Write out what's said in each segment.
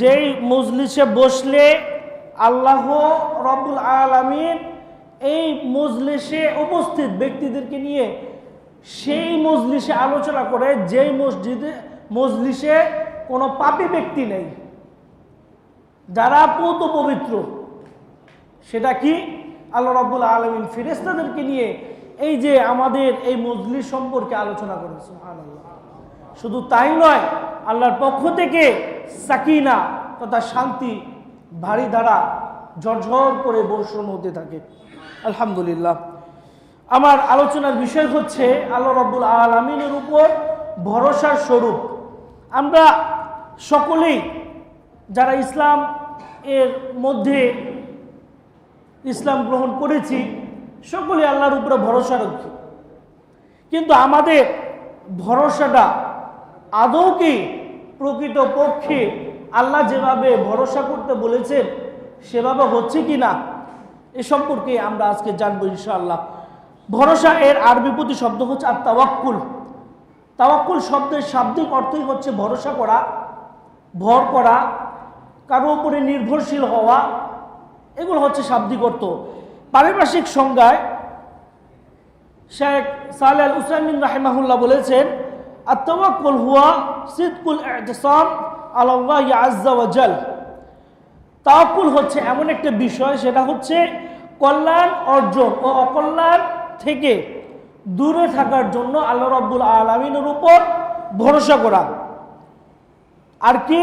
যেই মজলিসে বসলে আল্লাহ রব্বুল আলমিন এই মজলিসে উপস্থিত ব্যক্তিদেরকে নিয়ে সেই মজলিসে আলোচনা করে, যেই মসজিদে, মজলিসে কোনো পাপী ব্যক্তি নেই, যারা পৌত পবিত্র, সেটা কি আল্লাহ রব্বুল আলমিন ফেরেস্তাদেরকে নিয়ে এই যে আমাদের এই মজলিস সম্পর্কে আলোচনা করেছে। শুধু তাই নয়, আল্লাহর পক্ষ থেকে সাকিনা তথা শান্তি ভারী দ্বারা ঝরঝর করে বর্ষণ হতে থাকে। আলহামদুলিল্লাহ। আমার আলোচনার বিষয় হচ্ছে, আল্লাহ রব্বুল আলমিনের উপর ভরসার স্বরূপ। আমরা সকলেই যারা ইসলাম এর মধ্যে ইসলাম গ্রহণ করেছি সকলে আল্লাহর উপরে ভরসা রাখি কিন্তু আমাদের ভরসাটা আদৌ কি প্রকৃত পক্ষে আল্লাহ যেভাবে ভরসা করতে বলেছেন, সেভাবে হচ্ছে কি না এ সম্পর্কে আমরা আজকে জানব ইনশাআল্লাহ। ভরসা এর আরবি প্রতি শব্দ হচ্ছে আর তাওয়াক্কুল তাওয়াক্কুল শব্দের শাব্দিক অর্থই হচ্ছে ভরসা করা, ভর করা, কারও উপরে নির্ভরশীল হওয়া, এগুলো হচ্ছে শাব্দিক অর্থ। পারিপার্শ্বিক সংজ্ঞায় শেখ সালে উসাইমিন রাহেমাহুল্লাহ বলেছেন আত্মাওয়াক্কুল হুয়া সিদকুল ইহতিসাম আল্লাহ আজ্জা ওয়াজাল তাওয়াক্কুল হচ্ছে এমন একটা বিষয়, সেটা হচ্ছে কল্যাণ অর্জন ও অকল্যাণ থেকে দূরে থাকার জন্য আল্লাহ রব্বুল আলমিনের উপর ভরসা করা। আর কি?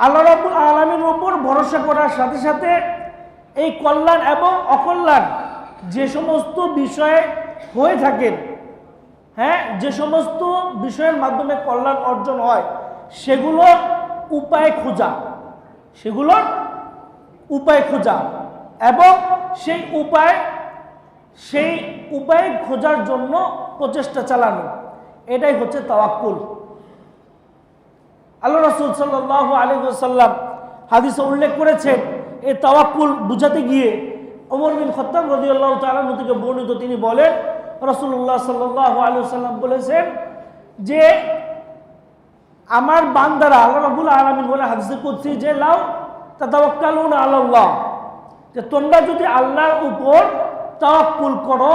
আল্লাহ রব্বুল আলমীর উপর ভরসা করার সাথে সাথে এই কল্যাণ এবং অকল্যাণ যে সমস্ত বিষয়ে হয়ে থাকেন। হ্যাঁ যে সমস্ত বিষয়ের মাধ্যমে কল্যাণ অর্জন হয়, সেগুলো উপায় খোঁজা। সেগুলোর উপায় খোঁজা। এবং সেই উপায় সেই উপায় খোঁজার জন্য প্রচেষ্টা চালানো। এটাই হচ্ছে তাওয়াক্কুল। আল্লাহ রসুল সাল্লাহ আলী সাল্লাম হাদিসে উল্লেখ করেছেন, এই তাওয়াক্কুল বুঝাতে গিয়ে ওমর বিন খত্তাব রদিউল্লাহ তালন থেকে বর্ণিত তিনি বলেন রসুল্লাহ সাল্লাহ আলু সাল্লাম বলেছেন যে, আমার বান্দারা আল্লাহ রবুল আলমিন বলে হাদিসে করছি যে লাও তাওয়াক্কালুন আল্লাহ যে তোমরা যদি আল্লাহর উপর তাওয়াক্কুল করো,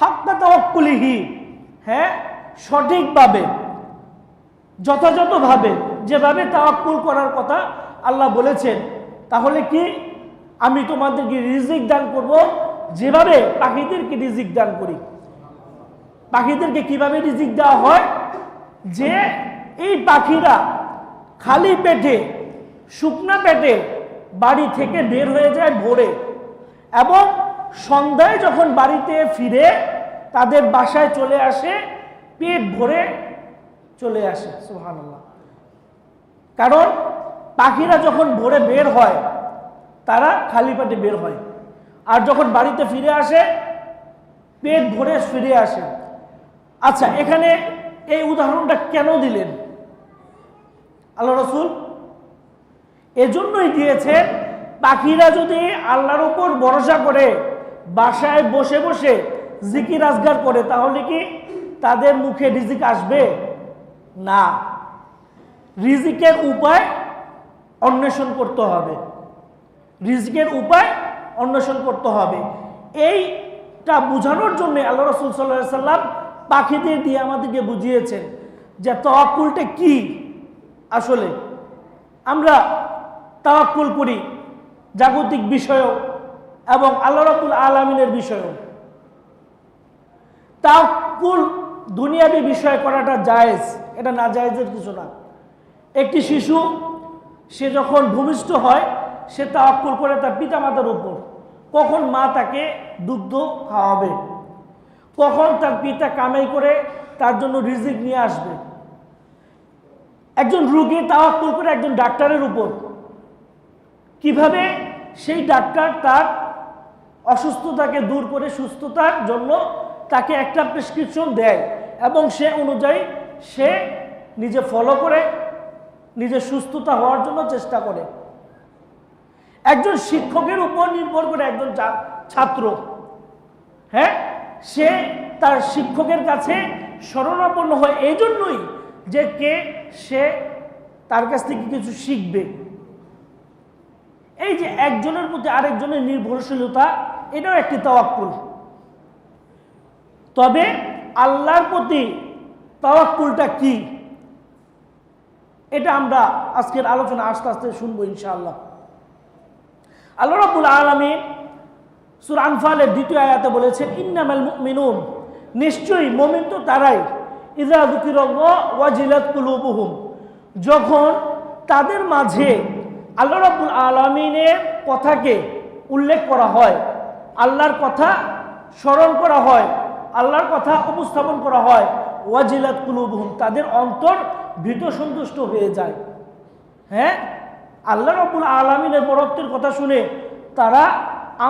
হাক্কা তাওয়াক্কুলিহি হ্যাঁ সঠিকভাবে, যথাযথভাবে, যেভাবে তাওয়াক্কুল করার কথা আল্লাহ বলেছেন, তাহলে কি আমি তোমাদেরকে রিজিক দান করব। যেভাবে পাখিদেরকে রিজিক দান করি। পাখিদেরকে কীভাবে রিজিক দেওয়া হয়? যে এই পাখিরা খালি পেটে, শুকনা পেটে বাড়ি থেকে বের হয়ে যায় ভোরে এবং সন্ধ্যায় যখন বাড়িতে ফিরে তাদের বাসায় চলে আসে, পেট ভরে চলে আসে। সুহানুল্লাহ কারণ পাখিরা যখন ভোরে বের হয় তারা খালি পেটে বের হয়। আর যখন বাড়িতে ফিরে আসে, পেট ভরে ফিরে আসে। আচ্ছা এখানে এই উদাহরণটা কেন দিলেন? আল্লাহ রসুল এজন্যই দিয়েছেন পাখিরা যদি আল্লাহর উপর ভরসা করে, বাসায় বসে বসে জিকির আজগার করে, তাহলে কি তাদের মুখে রিজিক আসবে? না। রিজিকের উপায় অন্বেষণ করতে হবে। রিজিকের উপায় অন্বেষণ করতে হবে। এইটা বোঝানোর জন্য আল্লাহ রসুল সাল্লাহ সাল্লাম পাখিদের দিয়ে আমাদেরকে বুঝিয়েছেন যে তওয়াক্কুলটা কি আসলে। আমরা তাওয়াক্কুল করি জাগতিক বিষয়ও এবং আল্লাহ রবুল আলমিনের বিষয়ও। তাওয়াক্কুল দুনিয়াবি বিষয় করাটা জায়েজ, এটা না জায়েজের কিছু না। একটি শিশু, সে যখন ভূমিষ্ঠ হয় সে তাওয়াক্কুল করে তার পিতামাতার উপর। কখন মা তাকে দুগ্ধ খাওয়াবে? কখন তার পিতা কামাই করে তার জন্য রিজিক নিয়ে আসবে? একজন রুগী তাওয়াক্কুল করে একজন ডাক্তারের উপর। কীভাবে সেই ডাক্তার তার অসুস্থতাকে দূর করে সুস্থতার জন্য তাকে একটা প্রেসক্রিপশন দেয় এবং সে অনুযায়ী সে নিজে ফলো করে, নিজে সুস্থতা হওয়ার জন্য চেষ্টা করে। একজন শিক্ষকের উপর নির্ভর করে একজন ছাত্র। হ্যাঁ? সে তার শিক্ষকের কাছে স্মরণাপন্ন হয় এই জন্যই যে কে সে তার কাছ থেকে কিছু শিখবে। এই যে একজনের প্রতি আরেকজনের নির্ভরশীলতা, এটাও একটি তাওয়াক্কুল। তবে আল্লাহর প্রতি তাওয়াক্কুলটা কি? এটা আমরা আজকের আলোচনা আস্তে আস্তে শুনব ইনশাআল্লাহ। আল্লাহ রাব্বুল আলামিন সূরা আনফালের দ্বিতীয় আয়াতে বলেছেন, ইন্নামাল মুমিনুন নিশ্চয়ই মুমিন তো তারাই। ইযা যুকিরাল্লাহ ওয়াজিলাত কুলুবুহুম যখন তাদের মাঝে আল্লাহ রাব্বুল আলামিনের কথাকে উল্লেখ করা হয়, আল্লাহর কথা স্মরণ করা হয়, আল্লাহর কথা উপস্থাপন করা হয়, ওয়াজিলাত কুলুবুহুম, তাদের অন্তর ভীত সন্তুষ্ট হয়ে যায়। হ্যাঁ? আল্লাহ রব্বুল আলমিনের বরত্বের কথা শুনে তারা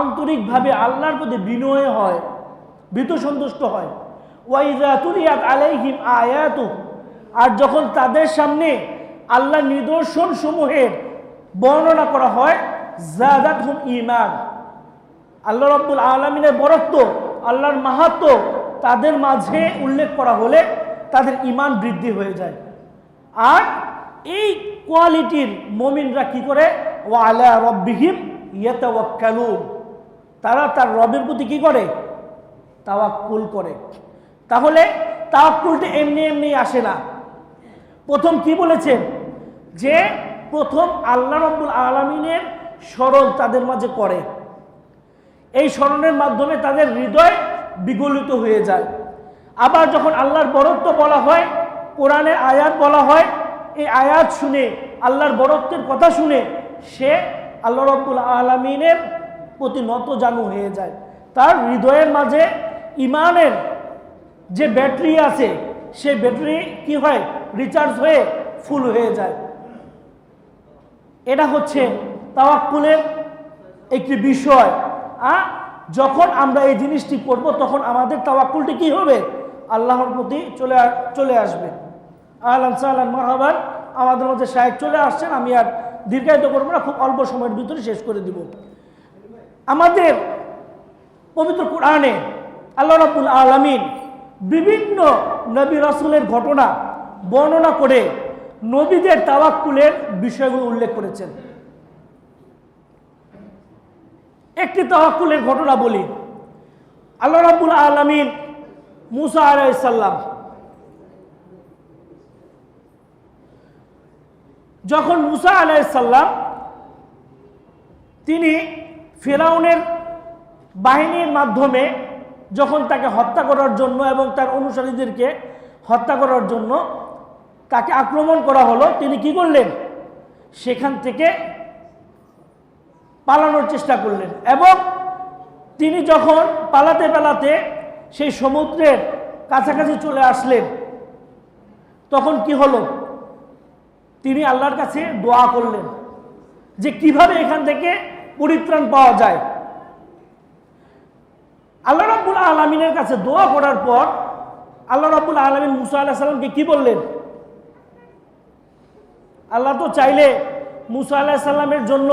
আন্তরিকভাবে আল্লাহর প্রতি বিনয় হয়, ভীত সন্তুষ্ট হয়। ওয়াইজা তুলিয়াত আলাইহিম আয়াতু, আর যখন তাদের সামনে আল্লাহ নিদর্শন সমূহের বর্ণনা করা হয় জাদাত হুম ইমান আল্লাহ রব্বুল আলমিনের বরত্ব, আল্লাহর মাহাত্ম তাদের মাঝে উল্লেখ করা হলে তাদের ইমান বৃদ্ধি হয়ে যায়। আর এই কোয়ালিটির মমিনরা কি করে? ও আলা রব্বিহিম ইয়াতাওয়াক্কালুন। তারা তার রবের প্রতি কি করে? তাওয়াক্কুল করে। তাহলে তাওয়াক্কুলটা এমনি এমনি আসে না। প্রথম কি বলেছেন? যে প্রথম আল্লাহ রব্বুল আলমিনের স্মরণ তাদের মাঝে করে। এই স্মরণের মাধ্যমে তাদের হৃদয় বিগলিত হয়ে যায়। আবার যখন আল্লাহর বরত্ব বলা হয়, কোরআনের আয়াত বলা হয় এই আয়াত শুনে, আল্লাহর বরত্বের কথা শুনে, সে আল্লাহ রব্বুল আলমিনের প্রতি নত জানু হয়ে যায়। তার হৃদয়ের মাঝে ইমানের যে ব্যাটারি আছে, সেই ব্যাটারি কি হয়? রিচার্জ হয়ে ফুল হয়ে যায়। এটা হচ্ছে তাওয়াক্কুলের একটি বিষয়। আ, যখন আমরা এই জিনিসটি করব তখন আমাদের তাওয়াক্কুলটি কি হবে? আল্লাহর প্রতি চলে চলে আসবে। আহলান সাহলান মারহাবান। আমাদের মধ্যে সাহেব চলে আসছেন, আমি আর দীর্ঘায়িত করব না, খুব অল্প সময়ের ভিতরে শেষ করে দিব। আমাদের পবিত্র কোরআনে আল্লাহ রাব্বুল আলামিন বিভিন্ন নবী রাসূলের ঘটনা বর্ণনা করে নবীদের তাওয়াক্কুলের বিষয়গুলো উল্লেখ করেছেন। একটি তাওয়াক্কুলের ঘটনা বলি। আল্লাহ রাব্বুল আলামিন মুসা আলাইহিস যখন মুসা আলাইহিস সালাম তিনি ফেরাউনের বাহিনীর মাধ্যমে যখন তাকে হত্যা করার জন্য এবং তার অনুসারীদেরকে হত্যা করার জন্য তাকে আক্রমণ করা হলো, তিনি কি করলেন? সেখান থেকে পালানোর চেষ্টা করলেন এবং তিনি যখন পালাতে পালাতে সেই সমুদ্রের কাছাকাছি চলে আসলেন, তখন কি হলো? তিনি আল্লাহর কাছে দোয়া করলেন যে কীভাবে এখান থেকে পরিত্রাণ পাওয়া যায়। আল্লাহ রাব্বুল আলমিনের কাছে দোয়া করার পর আল্লাহ রাব্বুল আলমিন মুসা আল্লাহ সাল্লামকে কি বললেন? আল্লাহ তো চাইলে মুসা আল্লাহ সাল্লামের জন্য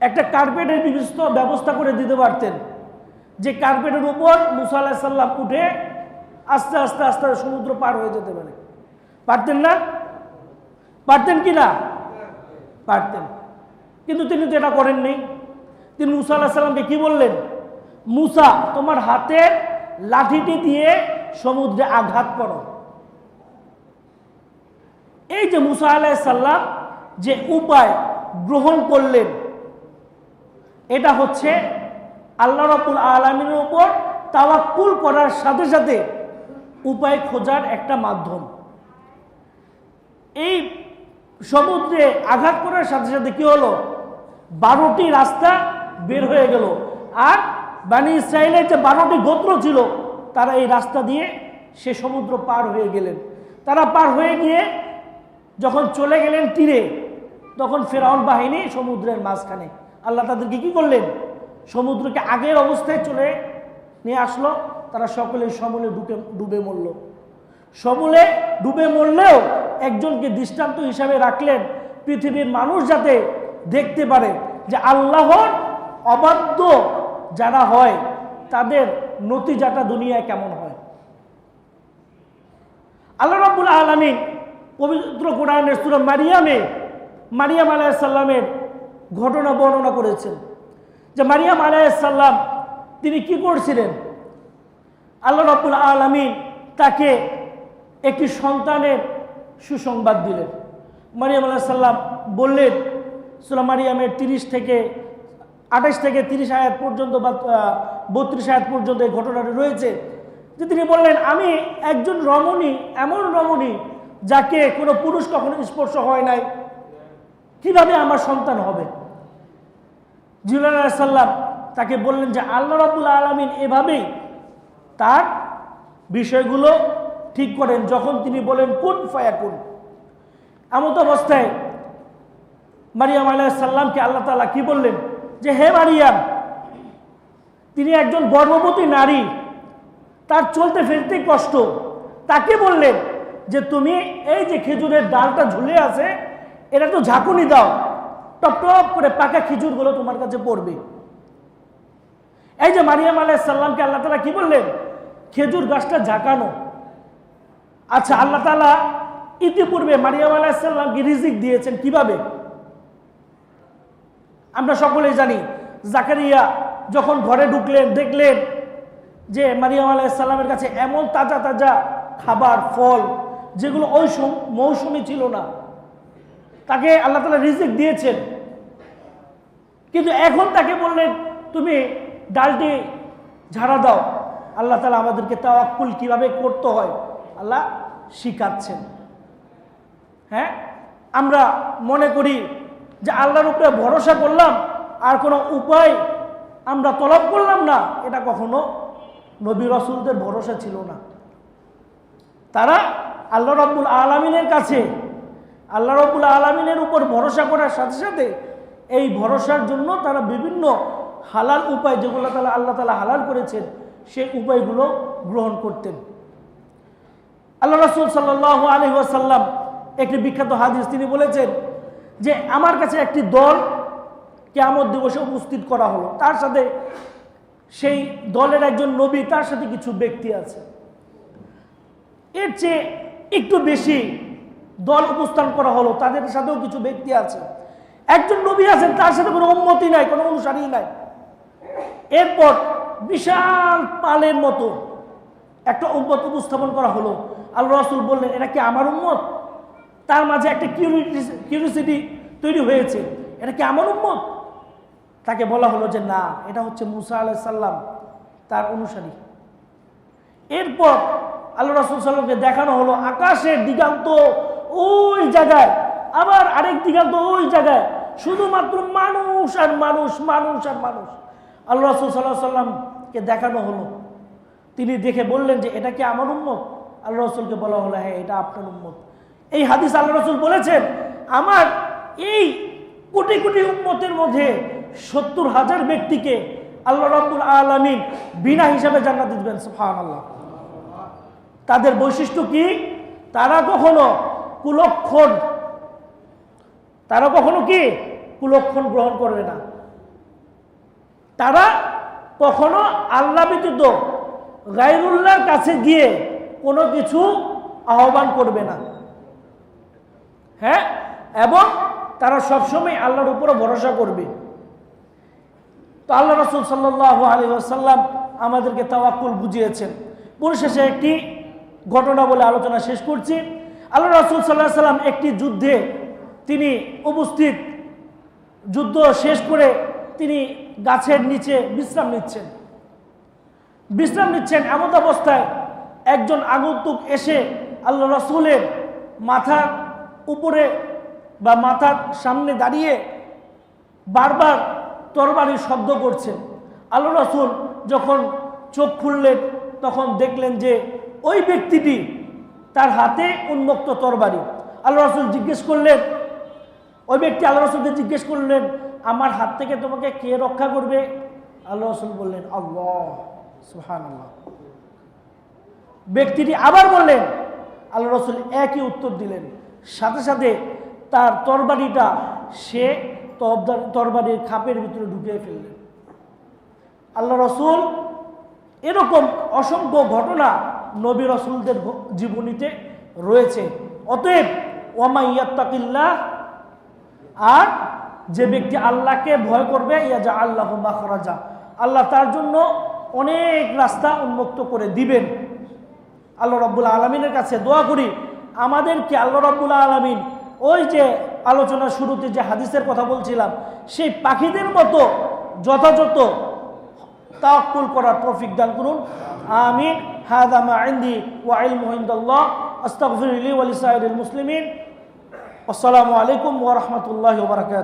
একটা কার্পেটের বিবিস্ত ব্যবস্থা করে দিতে পারতেন, যে কার্পেটের উপর মুসা আল্লাহ সাল্লাম উঠে আস্তে আস্তে আস্তে সমুদ্র পার হয়ে যেতে পারে। পারতেন না? পারতেন কি না? পারতেন। কিন্তু তিনি তো এটা করেননি তিনি মুসা আল্লাহ সাল্লামকে কি বললেন? মুসা, তোমার হাতের লাঠিটি দিয়ে সমুদ্রে আঘাত করো। এই যে মুসা আলাহ সাল্লাম যে উপায় গ্রহণ করলেন, এটা হচ্ছে আল্লাহ রাবুল আলমিনের উপর তাওয়াক্কুল করার সাথে সাথে উপায় খোঁজার একটা মাধ্যম। এই সমুদ্রে আঘাত করার সাথে সাথে কি হলো? বারোটি রাস্তা বের হয়ে গেল। আর বানি ইসরায়েলের যে বারোটি গোত্র ছিল, তারা এই রাস্তা দিয়ে সে সমুদ্র পার হয়ে গেলেন। তারা পার হয়ে গিয়ে যখন চলে গেলেন তীরে, তখন ফেরাউন বাহিনী সমুদ্রের মাঝখানে। আল্লাহ তাদেরকে কি করলেন? সমুদ্রকে আগের অবস্থায় চলে নিয়ে আসলো। তারা সকলে সমলে ডুবে ডুবে মরল। সমূলে ডুবে মরলেও একজনকে দৃষ্টান্ত হিসাবে রাখলেন পৃথিবীর মানুষ যাতে দেখতে পারে যে আল্লাহর অবাধ্য যারা হয়, তাদের নতিজাটা দুনিয়ায় কেমন হয়। আল্লাহ রাব্বুল আলমিন পবিত্র কোরআনের সুরা মারিয়ামে, মারিয়াম আলাইসাল্লামের ঘটনা বর্ণনা করেছেন যে মারিয়াম আলাইসাল্লাম তিনি কি করছিলেন? আল্লাহ রাব্বুল আলমিন তাকে একটি সন্তানের সুসংবাদ দিলেন। মারিয়াম আল্লাহ আলাইসাল্লাম বললেন, সুরা মারিয়ামের তিরিশ থেকে, আঠাশ থেকে তিরিশ আয়াত পর্যন্ত বা বত্রিশ আয়াত পর্যন্ত এই ঘটনাটি রয়েছে। যে তিনি বললেন, আমি একজন রমণী, এমন রমণী যাকে কোনো পুরুষ কখনো স্পর্শ হয় নাই। কীভাবে আমার সন্তান হবে? জিবুল সাল্লাম তাকে বললেন যে, আল্লাহ রাবুল আলমিন এভাবেই তার বিষয়গুলো ঠিক করেন, যখন তিনি বলেন, কোন ফায়াকুন? এমত অবস্থায় মারিয়াম আলাইসাল্লামকে আল্লাহ তালা কি বললেন? যে, হে মারিয়াম, তিনি একজন গর্ভবতী নারী, তার চলতে ফিরতে কষ্ট। তাকে বললেন যে, তুমি এই যে খেজুরের ডালটা ঝুলে আছে এটা তো ঝাঁকুনি দাও। টপ টপ করে পাকা খেজুরগুলো তোমার কাছে পড়বে। এই যে মারিয়াম আলাইসাল্লামকে আল্লাহ তালা কি বললেন? খেজুর গাছটা ঝাঁকানো। আচ্ছা আল্লাহ তালা ইতিপূর্বে মারিয়াম আলাইসাল্লামকে রিজিক দিয়েছেন কীভাবে? আমরা সকলেই জানি, জাকারিয়া যখন ঘরে ঢুকলেন, দেখলেন যে মারিয়াম আলাহিসাল্লামের কাছে এমন তাজা তাজা খাবার, ফল, যেগুলো ওই সম- মৌসুমি ছিল না। তাকে আল্লাহ তালা রিজিক দিয়েছেন। কিন্তু এখন তাকে বললেন, তুমি ডালটি ঝাড়া দাও। আল্লাহ তালা আমাদেরকে তাওয়াক্কুল কীভাবে করতে হয়? আল্লাহ শিখাচ্ছেন। হ্যাঁ? আমরা মনে করি যে আল্লাহর উপরে ভরসা করলাম, আর কোনো উপায় আমরা তলব করলাম না, এটা কখনো নবী রসুলদের ভরসা ছিল না। তারা আল্লাহ রব্বুল আলমিনের কাছে, আল্লাহ রব্বুল আলমিনের উপর ভরসা করার সাথে সাথে এই ভরসার জন্য তারা বিভিন্ন হালাল উপায় যেগুলো তারা আল্লাহ তালা হালাল করেছেন, সেই উপায়গুলো গ্রহণ করতেন। আল্লাহ রসুল সাল্লাহ আলী ওয়াসাল্লাম একটি বিখ্যাত হাদিস তিনি বলেছেন যে আমার কাছে একটি দল কেমন দিবসে উপস্থিত করা হলো। তার সাথে সেই দলের একজন নবী, তার সাথে কিছু ব্যক্তি আছে। এর চেয়ে একটু বেশি দল উপস্থান করা হলো, তাদের সাথেও কিছু ব্যক্তি আছে। একজন নবী আছেন, তার সাথে কোনো উন্নতি নাই, কোনো অনুসারী নাই। এরপর বিশাল পালের মতো একটা উম্মত উপস্থাপন করা হলো। আল্লাহ রাসুল বললেন, এটা কি আমার উম্মত? তার মাঝে একটা কিউরিসিটি তৈরি হয়েছে। এটা কি আমার উম্মত? তাকে বলা হলো যে, না, এটা হচ্ছে মুসা আলাহ সাল্লাম তার অনুসারী। এরপর আল্লাহ রসুল সাল্লামকে দেখানো হলো আকাশের দিগান্ত ওই জায়গায়, আবার আরেক দিগান্ত ওই জায়গায়, শুধুমাত্র মানুষ আর মানুষ মানুষ আর মানুষ। আল্লাহ রসুল সাল্লাহ সাল্লামকে দেখানো হলো। তিনি দেখে বললেন যে, এটা কি আমার উম্মত? আল্লাহ রসুলকে বলা হলো হ্যাঁ এটা আপনার উম্মত। এই হাদিস আল্লাহ রসুল বলেছেন, আমার এই কোটি কোটি উম্মতের মধ্যে সত্তর হাজার ব্যক্তিকে আল্লাহ রব্বুল আলমিন বিনা হিসাবে জান্নাত দিবেন সুফান আল্লাহ তাদের বৈশিষ্ট্য কি? তারা কখনো কুলক্ষণ, তারা কখনো কি? কুলক্ষণ গ্রহণ করবে না। তারা কখনো আল্লাহ ব্যতীত গাইরুল্লাহর কাছে গিয়ে কোনো কিছু আহ্বান করবে না। হ্যাঁ? এবং তারা সবসময় আল্লাহর উপরে ভরসা করবে। তো আল্লাহ রসুল সাল্লাহ আলী আসাল্লাম আমাদেরকে তাওয়াক্কুল বুঝিয়েছেন। পরিশেষে একটি ঘটনা বলে আলোচনা শেষ করছি। আল্লাহ রসুল সাল্লাহ সাল্লাম একটি যুদ্ধে তিনি উপস্থিত। যুদ্ধ শেষ করে তিনি গাছের নিচে বিশ্রাম নিচ্ছেন। বিশ্রাম নিচ্ছেন এমন অবস্থায় একজন আগন্তুক এসে আল্লাহ রসুলের মাথার উপরে বা মাথার সামনে দাঁড়িয়ে বারবার তরবারির শব্দ করছেন। আল্লাহ রসুল যখন চোখ খুললেন, তখন দেখলেন যে ওই ব্যক্তিটি তার হাতে উন্মুক্ত তরবারি। আল্লাহ রসুল জিজ্ঞেস করলেন, ওই ব্যক্তি আল্লাহ রসুলকে জিজ্ঞেস করলেন, আমার হাত থেকে তোমাকে কে রক্ষা করবে? আল্লাহ রসুল বললেন, আল্লাহ। ব্যক্তিটি আবার বললেন, আল্লাহ রসুল একই উত্তর দিলেন। সাথে সাথে তার তরবারিটা সে তরবারি- তরবারির খাপের ভিতরে ঢুকিয়ে ফেললেন। আল্লাহ রসুল এরকম অসংখ্য ঘটনা নবী রসুলদের জীবনীতে রয়েছে। অতএব ওয়ামাইয়াত্তাকিল্লাহ আর যে ব্যক্তি আল্লাহকে ভয় করবে ইয়াজা আল্লাহ মাখরাজা। আল্লাহ তার জন্য অনেক রাস্তা উন্মুক্ত করে দিবেন। আল্লাহ রব্বুল আলমিনের কাছে দোয়া করি, আমাদেরকে আল্লাহ রব্বুল আলমিন ওই যে আলোচনার শুরুতে যে হাদিসের কথা বলছিলাম, সেই পাখিদের মতো যথাযথ তাওয়াক্কুল করার তৌফিক দান করুন। আমিন। হাদা মা ইনদি ওয়া ইলমু ইনদাল্লাহ। আস্তাগফিরু লি ওয়া লিসাইরিল মুসলিমিন। আসসালামু আলাইকুম ওয়া রাহমাতুল্লাহি ওয়া বারাকাতুহু।